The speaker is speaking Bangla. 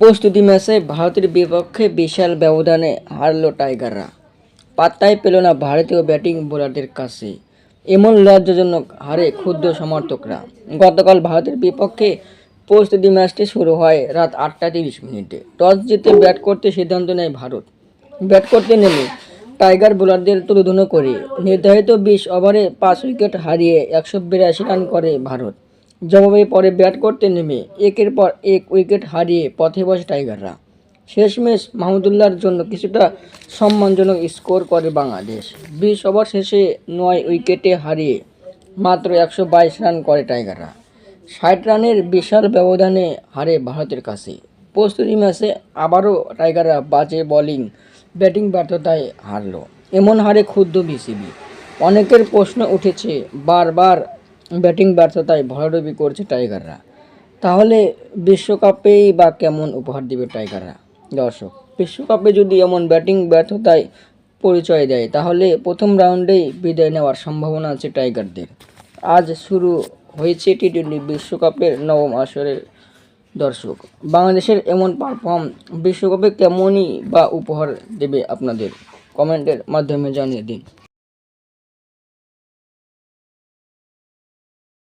প্রস্তুতি ম্যাচে ভারতের বিপক্ষে বিশাল ব্যবধানে হারল টাইগাররা। পাত্তাই পেল না ভারতীয় ব্যাটিং বোলারদের কাছে। এমন লজ্জাজনক হারে ক্ষুদ্র সমর্থকরা। গতকাল ভারতের বিপক্ষে প্রস্তুতি ম্যাচটি শুরু হয় রাত আটটা তিরিশ মিনিটে। টস জিতে ব্যাট করতে সিদ্ধান্ত নেয় ভারত। ব্যাট করতে নেমে টাইগার বোলারদের তুলোধুনো করে নির্ধারিত বিশ ওভারে পাঁচ উইকেট হারিয়ে একশো বিরাশি রান করে ভারত। জবাবে পরে ব্যাট করতে নেমে একের পর এক উইকেট হারিয়ে পথে বসে টাইগাররা। শেষমেশ মাহমুদুল্লাহর জন্য কিছুটা সম্মানজনক স্কোর করে বাংলাদেশ। বিশ ওভার শেষে নয় উইকেটে হারিয়ে মাত্র একশো বাইশ রান করে টাইগাররা। ষাট রানের বিশাল ব্যবধানে হারে ভারতের কাছে। প্রস্তুতি ম্যাচে আবারও টাইগাররা বাজে বোলিং ব্যাটিং ব্যর্থতায় হারল। এমন হারে ক্ষুব্ধ বিসিবি। অনেকের প্রশ্ন উঠেছে, বারবার ব্যাটিং ব্যর্থতায় ভরাডুবি করছে টাইগাররা। তাহলে বিশ্বকাপেই বা কেমন উপহার দিবে টাইগাররা? দর্শক, বিশ্বকাপে যদি এমন ব্যাটিং ব্যর্থতায় পরিচয় দেয়, তাহলে প্রথম রাউন্ডেই বিদায় নেওয়ার সম্ভাবনা আছে টাইগারদের। আজ শুরু হয়েছে টি টোয়েন্টি বিশ্বকাপের নবম আসরের দর্শক। বাংলাদেশের এমন পারফর্ম বিশ্বকাপে কেমনই বা উপহার দেবে আপনাদের? কমেন্টের মাধ্যমে জানিয়ে দিন।